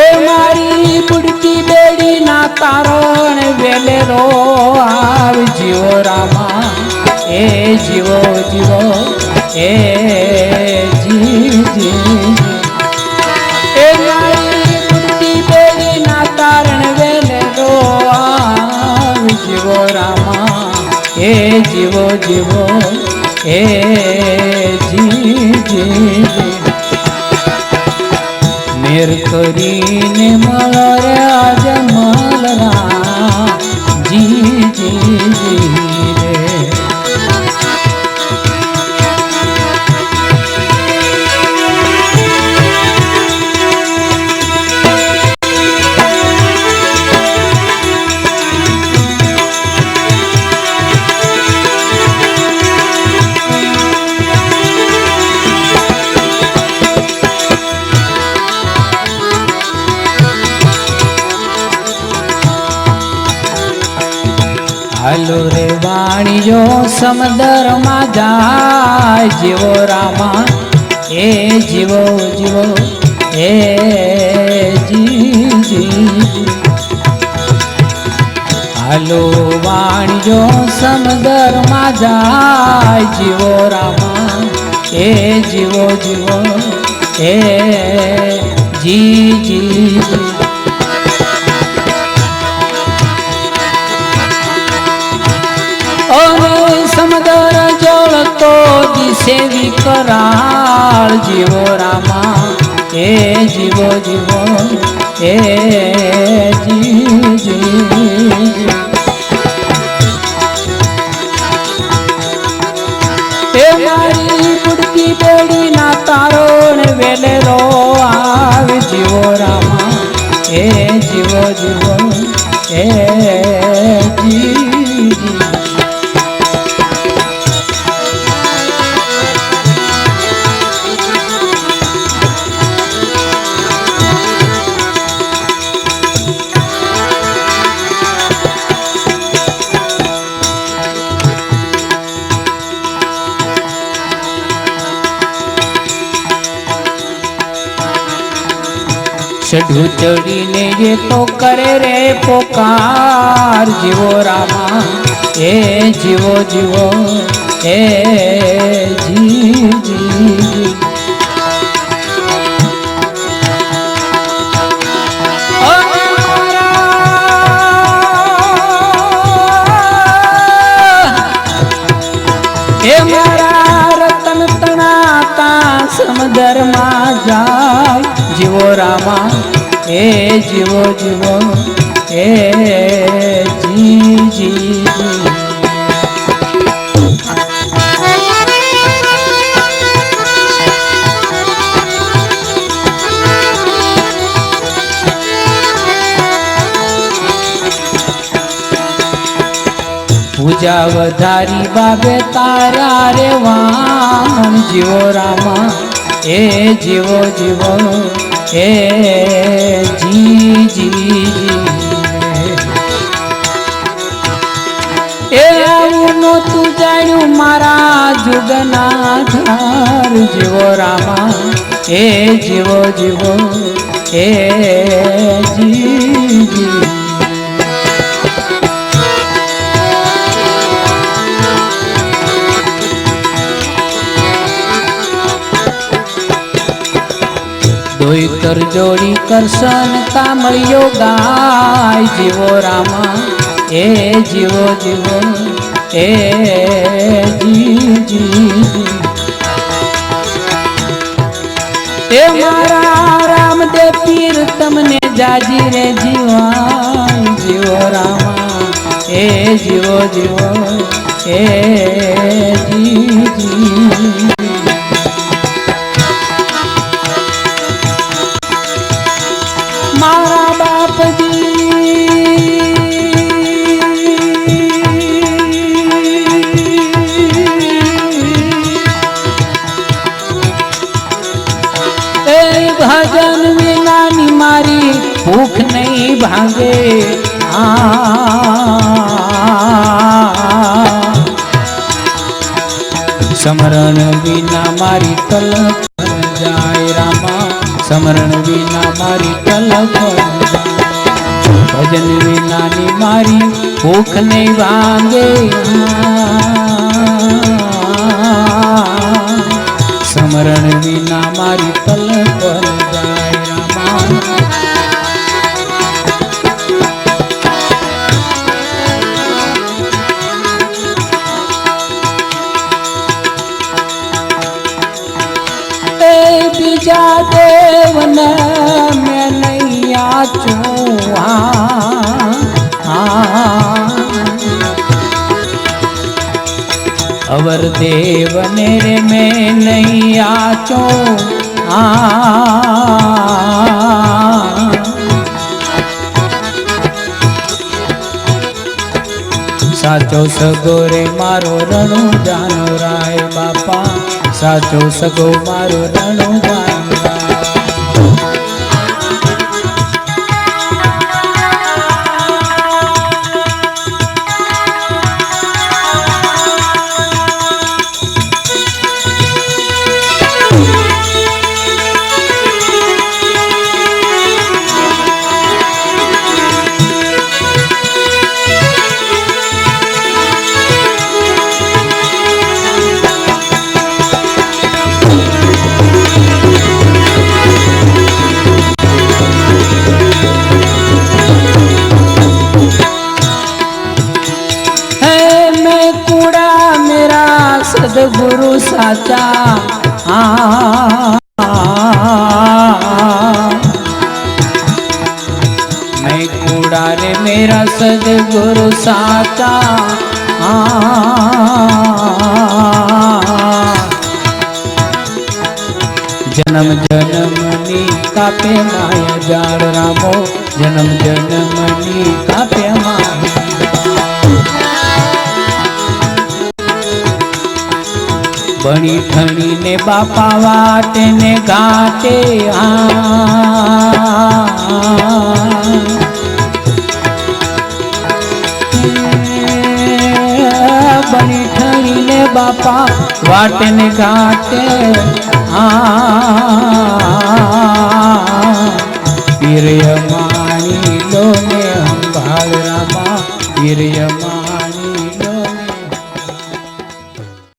એ મારી બુડકી બેડી ના તારણ વેલેરો આવ જીવો રામા, એ જીવો જીવો, એ જી જી એ મારી બુડકી બેડી આવ જીવો રામા, એ જીવો જીવો. એ જી મેર કરીને મળો રે હાલો રે વાણીઓ સમદરમાં જાય જીવો રામા એ જીવો જીવો એ જી જી હાલો વાણીઓ સમદરમાં જાય જીવો રામા એ જીવો જીવો એ જી જી દિશે વિકરાળ જીવો રામા એ જીવો જીવો એ જી જી એ મારી બુડકી બેડી ના તારોણ વેલેરો આવ જીવો રામા એ જીવો જીવો એ ચઢું ચડીને એ તો કરે રે પોકાર જીવો રામા એ જીવો જીવો એ જી જી એ જીવો જીવો એ જી જી જી પૂજા વધારી બાબે તારા રે વાણ જીવો રામા એ જીવો જીવો એ જી જી. એ આવું નહોતું જાણ્યું મારા જુગના ધાર જીવો રામા, એ જીવો જીવો, એ જી. દોઈતર જોડી કરશન કામળિયો ગાય. જીવો રામા, એ જીવો જીવો, એ જી જી. એ મારા રામદેવ પીર, તમને જાજી રે જીવાય. જીવો રામા, એ જીવો જીવો, એ જી. ભૂખ નહીં ભાંગે. સમરણ વિના મારી તલ જાય રામા. સમરણ વિના મારી તલ ભજન વિનાની મારી ભૂખ નહીં ભાંગે. સમરણ વિના મારી તલપ જાય. દેવને મેં નહીં આચું આ, આ. અવર દેવને રે મેં નહીં આચો આ સાચો સગો રે મારો રણુ જાનો રાય બાપા સાચો સગો મારો રણુ જાનો सदगुरु साचा हाँ मैं कूड़ा रे मेरा सदगुरु साचा हाँ જન્મ જન્મની કાપે માયા જાળ રામો જન્મ જન્મની કાપે માયા ભણી ભણીને બાપા વાટને ઘાટે ભણી ઠણીને બાપા વાટને ઘાટે પીરય માણી લો મેં અંબાળ રામા પીરય